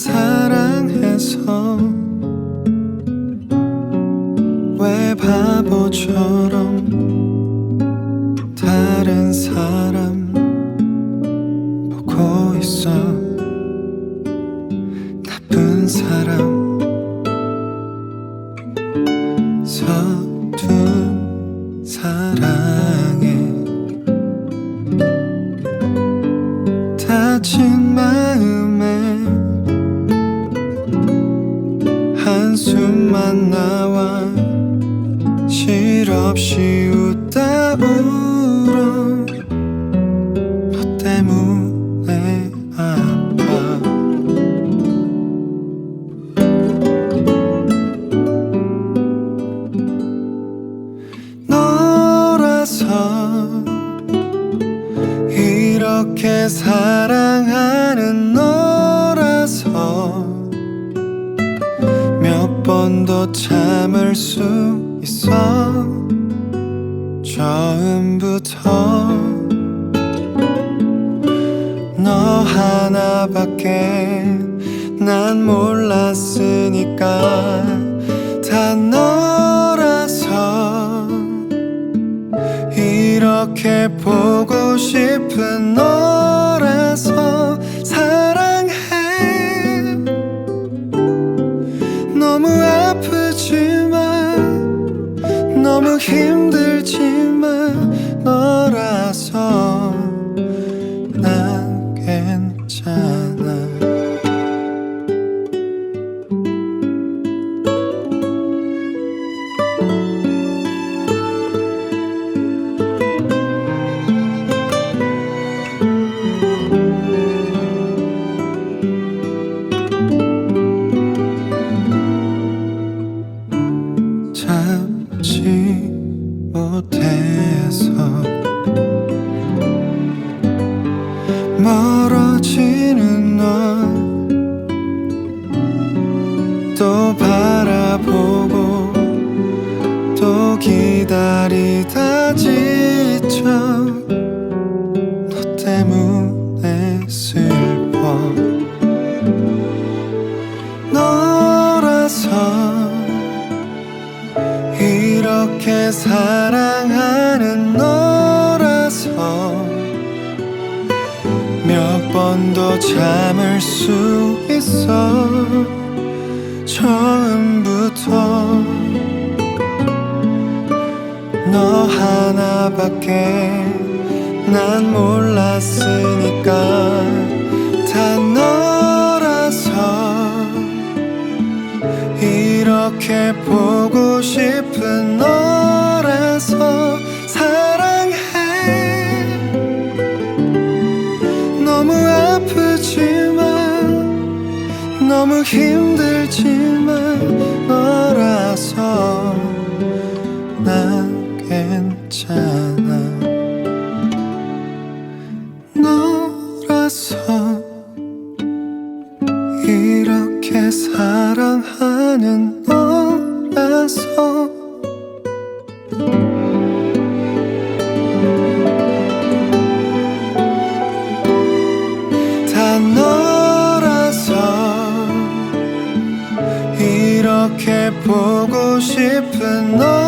사랑해서 왜 바보처럼 다른 사람 보고 있어? 나쁜 사람. 사랑에 다친 한숨만 나와 실없이 웃다 울어 너 때문에 아파. 너라서 이렇게 사랑 참을 수 있어. 처음부터 너 하나밖에 난 몰랐으니까 다 너라서 이렇게 보고 싶은 너 힘들지만 너라서 난 괜찮아. 참지 못해서 멀어지는 널 또 바라보고 또 기다리다 지쳐 너 때문에 슬퍼. 너라서 이렇게 사랑하는 너라서 몇 번도 참을 수 있어 처음부터 너 하나밖에 난 몰랐으니까 다 너라서 이렇게 보 너무 힘들지만 너라서 난 괜찮아. 너라서 이렇게 사랑하는 너라서 보고 싶은 너